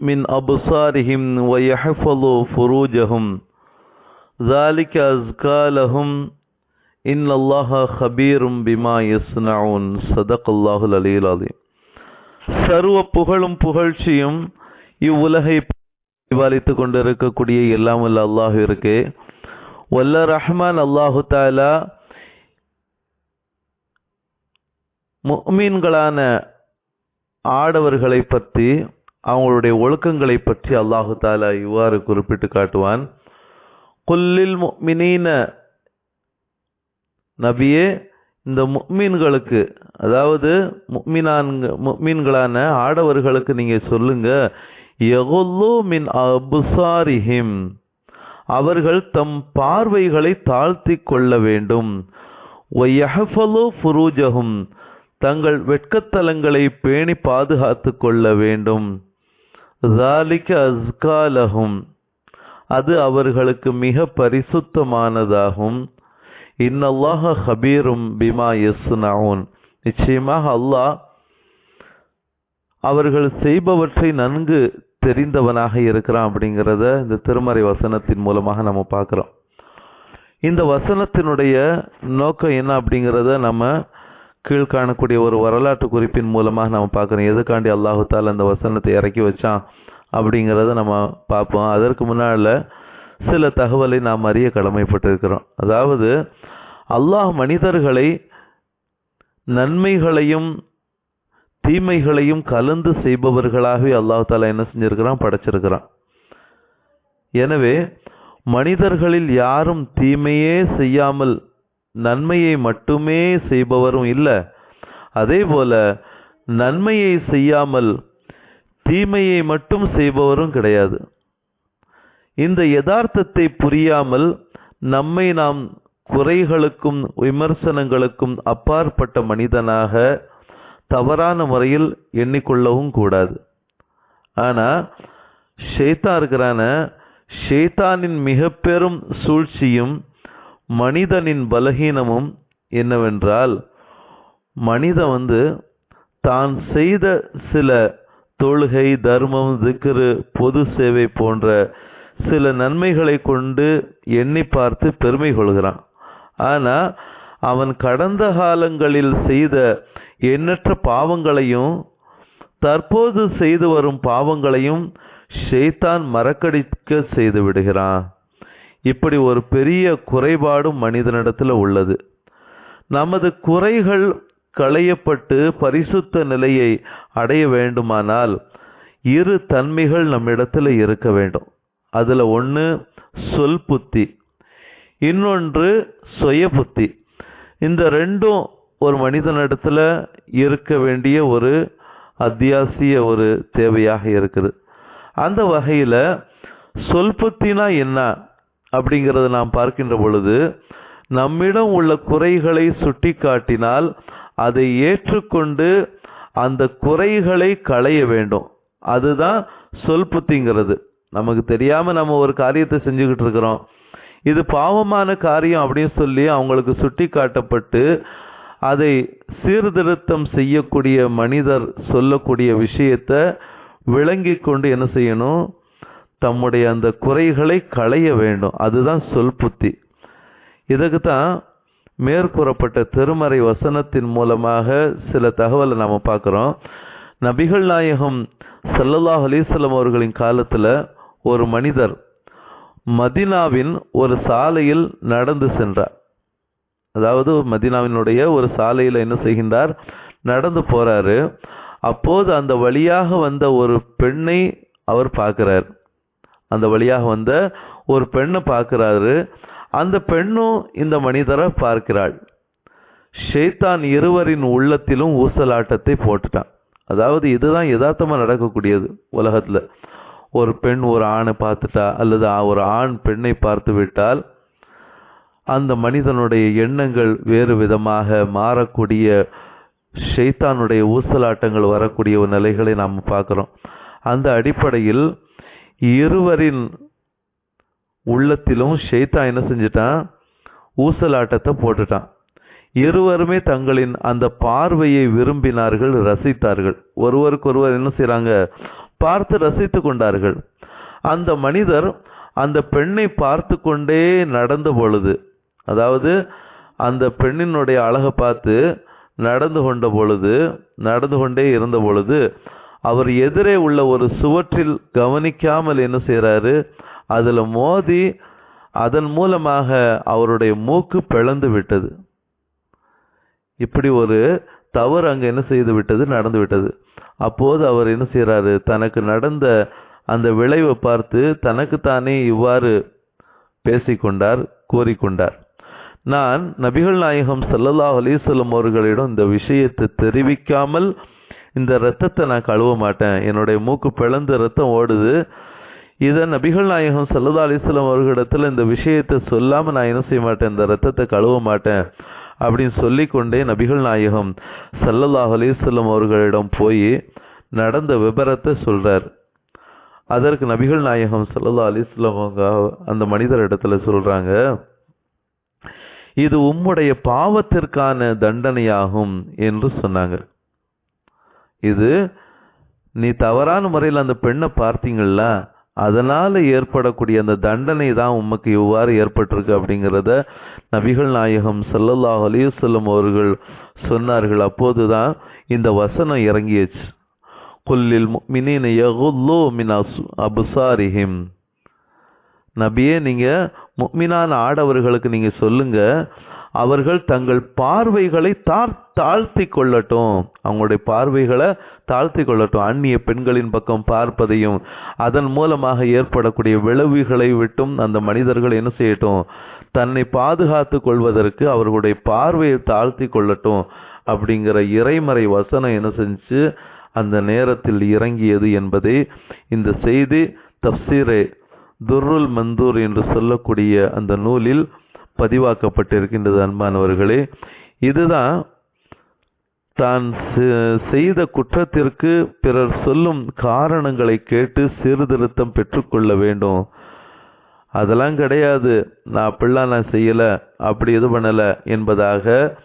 من أبصارهم ويحفظوا فروجهم ذلك أزكى لهم إن الله خبير بما يصنعون صدق الله العلي العظيم சர்வ புகழும் புகழ்ச்சியும் இவ்வுலகை பரிபாலித்துக் கொண்டிருக்கக்கூடிய எல்லாம் வல்ல அல்லாஹ் இருக்கு வல்ல ரஹ்மான் அல்லாஹு தாலா முஃமின்களான ஆடவர்களை பற்றி அவங்களுடைய ஒழுக்கங்களை பற்றி அல்லாஹு தாலா இவ்வாறு குறிப்பிட்டு காட்டுவான். குல்லில் முஃமினீன நபியே இந்த முக்மீன்களுக்கு அதாவது முஃமினான்க முக்மீன்களான ஆடவர்களுக்கு நீங்கள் சொல்லுங்க எகொல்லோ மின் அபுசாரிஹிம் அவர்கள் தம் பார்வைகளை தாழ்த்தி கொள்ள வேண்டும். ஒய்யஹஃபலு ஃபுரூஜஹும் தங்கள் வெட்கத்தலங்களை பேணி பாதுகாத்து கொள்ள வேண்டும். ذَلِكَ أَزْكَى لَهُمْ அது அவர்களுக்கு மிக பரிசுத்தமானதாகும் இன்னல்லாஹ ஹபீரும் பிமா யஸ்னவுன் நிச்சயமாக அல்லாஹ் அவர்கள் செய்பவற்றை நன்கு தெரிந்தவனாக இருக்கிறான் அப்படிங்கிறத இந்த திருமறை வசனத்தின் மூலமாக நம்ம பார்க்குறோம் இந்த வசனத்தினுடைய நோக்கம் என்ன அப்படிங்கிறத நம்ம கீழ் காணக்கூடிய ஒரு வரலாற்று குறிப்பின் மூலமாக நம்ம பார்க்குறோம். எதுக்காண்டி அல்லாஹு தால் அந்த வசனத்தை இறக்கி வச்சான் அப்படிங்கிறத நம்ம பார்ப்போம். அதற்கு முன்னால் சில தகவலை நாம் அறிய கடமைப்பட்டிருக்கிறோம். அதாவது அல்லாஹ் மனிதர்களை நன்மைகளையும் தீமைகளையும் கலந்து செய்பவர்களாகவே அல்லாஹு தாலா என்ன செஞ்சிருக்கிறான்? படைச்சிருக்கிறான். எனவே மனிதர்களில் யாரும் தீமையே செய்யாமல் நன்மையை மட்டுமே செய்பவரும் இல்லை. அதே போல நன்மையை செய்யாமல் தீமையை மட்டும் செய்பவரும் கிடையாது. இந்த யதார்த்தத்தை புரியாமல் நம்மை நாம் குறைகளுக்கும் விமர்சனங்களுக்கும் அப்பாற்பட்ட மனிதனாக தவறான முறையில் எண்ணிக்கொள்ளவும் கூடாது. ஆனால் ஷேத்தா இருக்கிறான ஷேத்தானின் மிக பெரும் சூழ்ச்சியும் மனிதனின் பலகீனமும் என்னவென்றால் மனிதன் வந்து தான் செய்த சில தொழுகை தர்மம் திக்ரு பொது சேவை போன்ற சில நன்மைகளை கொண்டு எண்ணி பார்த்து பெருமை கொள்கிறான். ஆனால் அவன் கடந்த காலங்களில் செய்த எண்ணற்ற பாவங்களையும் தற்போது செய்து வரும் பாவங்களையும் ஷெய்தான் மறக்கடிக்க செய்து விடுகிறான். இப்படி ஒரு பெரிய குறைபாடும் மனிதனிடத்தில் உள்ளது. நமது குறைகள் களையப்பட்டு பரிசுத்த நிலையை அடைய வேண்டுமானால் இரு தன்மைகள் நம்மிடத்தில் இருக்க வேண்டும். அதில் ஒன்று சொல் புத்தி இன்னொன்று சுய புத்தி. இந்த ரெண்டும் ஒரு மனிதனிடத்தில் இருக்க வேண்டிய ஒரு அத்தியாவசிய ஒரு தேவையாக இருக்குது. அந்த வகையில் சொல் புத்தினா என்ன? அப்படிங்கிறத நாம் பார்க்கின்ற பொழுது நம்மிடம் உள்ள குறைகளை சுட்டி காட்டினால் அதை ஏற்றுக்கொண்டு அந்த குறைகளை களைய வேண்டும். அதுதான் சொல் புத்திங்கிறது. நமக்கு தெரியாமல் நம்ம ஒரு காரியத்தை செஞ்சுக்கிட்டு இருக்கிறோம். இது பாவமான காரியம் அப்படின்னு சொல்லி அவங்களுக்கு சுட்டி காட்டப்பட்டு அதை சீர்திருத்தம் செய்யக்கூடிய மனிதர் சொல்லக்கூடிய விஷயத்த விளங்கி கொண்டு என்ன செய்யணும்? தம்முடைய அந்த குறைகளை களைய வேண்டும். அதுதான் சொல் புத்தி. இதுக்கு தான் மேற்கூறப்பட்ட திருமறை வசனத்தின் மூலமாக சில தகவலை நாம் பார்க்குறோம். நபிகள் நாயகம் சல்லல்லாஹ் அலிசல்லம் அவர்களின் காலத்தில் ஒரு மனிதர் மதினாவின் ஒரு சாலையில் நடந்து சென்றார். அதாவது மதினாவினுடைய ஒரு சாலையில் என்ன செய்கின்றார்? நடந்து போகிறாரு அப்போது அந்த வழியாக வந்த ஒரு பெண்ணை அவர் பார்க்குறார். அந்த வழியாக வந்த ஒரு பெண்ணை பார்க்கிறாரு. அந்த பெண்ணும் இந்த மனிதரை பார்க்கிறாள். ஷெய்தான் இருவரின் உள்ளத்திலும் ஊசலாட்டத்தை போட்டுட்டான். அதாவது இதுதான் யதார்த்தமாக நடக்கக்கூடியது உலகத்துல. ஒரு பெண் ஒரு ஆணை பார்த்துட்டா அல்லது ஒரு ஆண் பெண்ணை பார்த்து விட்டால் அந்த மனிதனுடைய எண்ணங்கள் வேறு விதமாக மாறக்கூடிய ஷைத்தானுடைய ஊசலாட்டங்கள் வரக்கூடிய நிலைகளை நாம் பார்க்குறோம். அந்த அடிப்படையில் இருவரின் உள்ளத்திலும் ஷெய்தா என்ன செஞ்சிட்டான்? ஊசலாட்டத்தை போட்டுட்டான். இருவருமே தங்களின் அந்த பார்வையை விரும்பினார்கள் ரசித்தார்கள். ஒருவருக்கொருவர் என்ன செய்கிறாங்க பார்த்து ரசித்து கொண்டார்கள். அந்த மனிதர் அந்த பெண்ணை பார்த்து கொண்டே நடந்த பொழுது அதாவது அந்த பெண்ணினுடைய அழகை பார்த்து நடந்து கொண்ட பொழுது நடந்து கொண்டே இருந்த பொழுது அவர் எதிரே உள்ள ஒரு சுவற்றில் கவனிக்காமல் என்ன செய்கிறாரு அதில் மோதி அதன் மூலமாக அவருடைய மூக்கு பிளந்து விட்டது. இப்படி ஒரு தவறு அங்கே என்ன செய்து விட்டது? நடந்து விட்டது. அப்போது அவர் என்ன செய்கிறாரு தனக்கு நடந்த அந்த விளைவை பார்த்து தனக்குத்தானே இவ்வாறு பேசிக்கொண்டார் கூறிக்கொண்டார். நான் நபிகள் நாயகம் சல்லல்லாஹ் அலிசல்லம் அவர்களிடம் இந்த விஷயத்தை தெரிவிக்காமல் இந்த ரத்தத்தை நான் கழுவ மாட்டேன். என்னுடைய மூக்கு பிளந்து ரத்தம் ஓடுது. இதை நபிகள் நாயகம் சல்லதா அலிஸ்லாம் அவர்களிடத்தில் இந்த விஷயத்தை சொல்லாமல் நான் என்ன செய்ய மாட்டேன்? இந்த ரத்தத்தை கழுவ மாட்டேன் அப்படின்னு சொல்லிக்கொண்டே நபிகள் நாயகம் ஸல்லல்லாஹு அலிஸ்லாம் அவர்களிடம் போய் நடந்த விபரத்தை சொல்கிறார் அதற்கு நபிகள் நாயகம் ஸல்லல்லாஹு அலிஸ்லாம் அவங்க அந்த மனிதரிடத்துல சொல்கிறாங்க இது உம்முடைய பாவத்திற்கான தண்டனையாகும் என்று சொன்னாங்க. இது நீ தவறான முறையில் அந்த பெண்ணை பார்த்தீங்கள அதனால ஏற்படக்கூடிய அந்த தண்டனை தான் உமக்கு இவ்வாறு ஏற்பட்டிருக்கு அப்படிங்கிறத நபிகள் நாயகம் சல்லல்லாஹ் அலைஹி அவர்கள் சொன்னார்கள். அப்போதுதான் இந்த வசனம் இறங்கியச்சு குல்லில் மினின் யகுல்லோ மின் அபுசாரிஹிம். நபியே நீங்க முக்மினான ஆடவர்களுக்கு நீங்க சொல்லுங்க அவர்கள் தங்கள் பார்வைகளை தார் தாழ்த்தி கொள்ளட்டும் அவங்களுடைய பார்வைகளை தாழ்த்தி கொள்ளட்டும் அந்நிய பெண்களின் பக்கம் பார்ப்பதையும் அதன் மூலமாக ஏற்படக்கூடிய விளைவுகளை விட்டும் அந்த மனிதர்கள் என்ன செய்யட்டும்? தன்னை பாதுகாத்து கொள்வதற்கு அவர்களுடைய பார்வையை தாழ்த்தி கொள்ளட்டும் அப்படிங்கிற இறைமறை வசனம் என்ன செஞ்சு அந்த நேரத்தில் இறங்கியது என்பதை இந்த செய்தி தப்சீரே துர்ருல் மந்தூர் என்று சொல்லக்கூடிய அந்த நூலில் பதிவாக்கப்பட்டிருக்கின்றது அன்பானவர்களே. இதுதான் தான் செ- செய்த குற்றத்திற்கு பிறர் சொல்லும் காரணங்களை கேட்டு சீர்திருத்தம் பெற்றுக்கொள்ள வேண்டும். அதெல்லாம் கிடையாது. நான் அப்படிலாம் நான் செய்யலை அப்படி இது பண்ணலை என்பதாக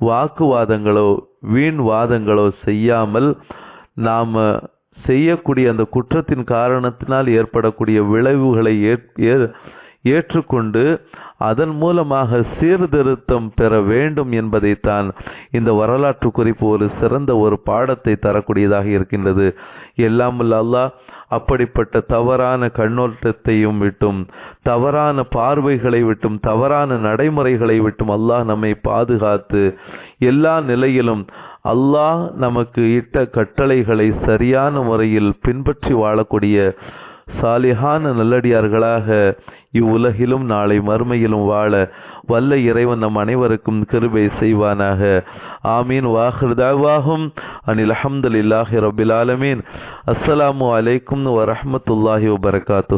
வாக்குவாதங்களோ வீண் வாதங்களோ செய்யாமல் நாம் செய்யக்கூடிய அந்த குற்றத்தின் காரணத்தினால் ஏற்படக்கூடிய விளைவுகளை ஏற்- ஏ- ஏற்றுக்கொண்டு அதன் மூலமாக சீர்திருத்தம் பெற வேண்டும் என்பதைத்தான் இந்த வரலாற்று குறிப்பு ஒரு சிறந்த ஒரு பாடத்தை தரக்கூடியதாக இருக்கின்றது. எல்லாம் அல்லாஹ் அப்படிப்பட்ட தவறான கண்ணோட்டத்தையும் விட்டும் தவறான பார்வைகளை விட்டும் தவறான நடைமுறைகளை விட்டும் அல்லாஹ் நம்மை பாதுகாத்து எல்லா நிலையிலும் அல்லாஹ் நமக்கு இட்ட கட்டளைகளை சரியான முறையில் பின்பற்றி வாழக்கூடிய சாலிஹான நல்லடியார்களாக இவ்வுலகிலும் நாளை மறுமையிலும் வாழ வல்ல இறைவன் நம் அனைவருக்கும் கிருபை செய்வானாக. ஆமீன். வாஹிருதாவாகும் அனில் அஹமதுல்லாஹி ரபில் ஆலமீன். அஸ்ஸலாமு அலைக்கும் வரஹ்மத்துல்லாஹி வபரகாத்து